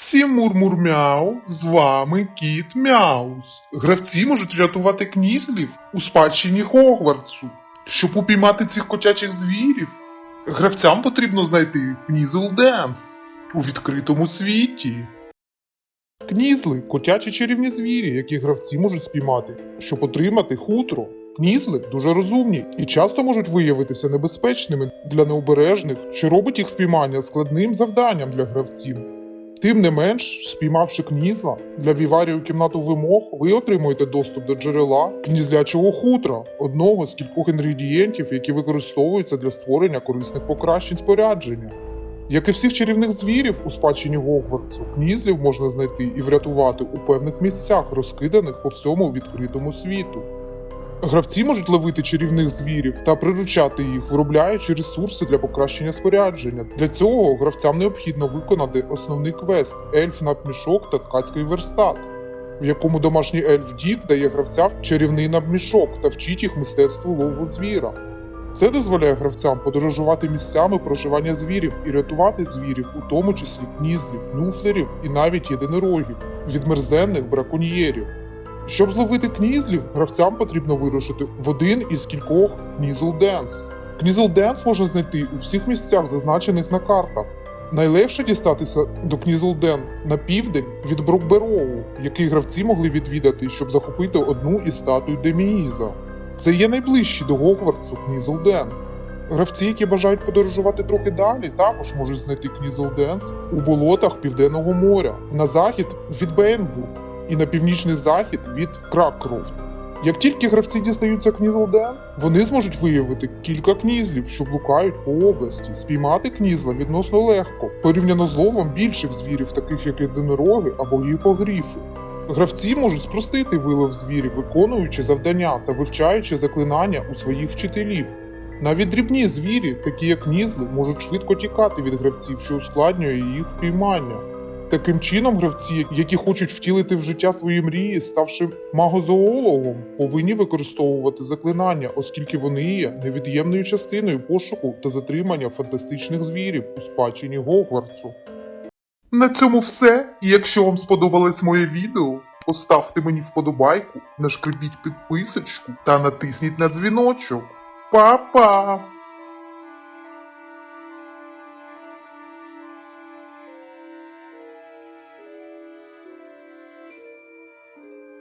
Всім мур-мур-мяу, з вами кіт Мяус. Гравці можуть врятувати кнізлів у спадщині Хогвартсу. Щоб упіймати цих котячих звірів, гравцям потрібно знайти Кнізл Денс у відкритому світі. Кнізли котячі чарівні звірі, які гравці можуть спіймати, щоб отримати хутро. Кнізли дуже розумні і часто можуть виявитися небезпечними для необережних, що робить їх спіймання складним завданням для гравців. Тим не менш, спіймавши кнізла, для віварії у кімнату вимог ви отримуєте доступ до джерела кнізлячого хутра, одного з кількох інгредієнтів, які використовуються для створення корисних покращень спорядження. Як і всіх чарівних звірів у спадщині Гогвартсу, кнізлів можна знайти і врятувати у певних місцях, розкиданих по всьому відкритому світу. Гравці можуть ловити чарівних звірів та приручати їх, виробляючи ресурси для покращення спорядження. Для цього гравцям необхідно виконати основний квест ельф надмішок та ткацький верстат, в якому домашній ельф Дік дає гравцям чарівний надмішок та вчить їх мистецтву лову звіра. Це дозволяє гравцям подорожувати місцями проживання звірів і рятувати звірів, у тому числі кнізлів, нюфлерів і навіть єдинорогів від мерзенних браконьєрів. Щоб зловити кнізлів, гравцям потрібно вирушити в один із кількох Кнізл Денс. Кнізл Денс можна знайти у всіх місцях, зазначених на картах. Найлегше дістатися до Кнізл Ден на південь від Брукбероу, який гравці могли відвідати, щоб захопити одну із статуй Деміїза. Це є найближчі до Гогвартсу Кнізл Ден. Гравці, які бажають подорожувати трохи далі, також можуть знайти Кнізл Денс у болотах Південного моря на захід від Бейнбург і на північний захід від Краккрофт. Як тільки гравці дістаються Кнізлден, вони зможуть виявити кілька кнізлів, що блукають по області. Спіймати кнізла відносно легко, порівняно з ловом більших звірів, таких як єдинороги або гіпогріфи. Гравці можуть спростити вилов звірів, виконуючи завдання та вивчаючи заклинання у своїх вчителів. Навіть дрібні звірі, такі як нізли, можуть швидко тікати від гравців, що ускладнює їх впіймання. Таким чином, гравці, які хочуть втілити в життя свої мрії, ставши магозоологом, повинні використовувати заклинання, оскільки вони є невід'ємною частиною пошуку та затримання фантастичних звірів у спадщині Гогвартсу. На цьому все. І якщо вам сподобалось моє відео, поставте мені вподобайку, нашкребіть підписочку та натисніть на дзвіночок. Па-па!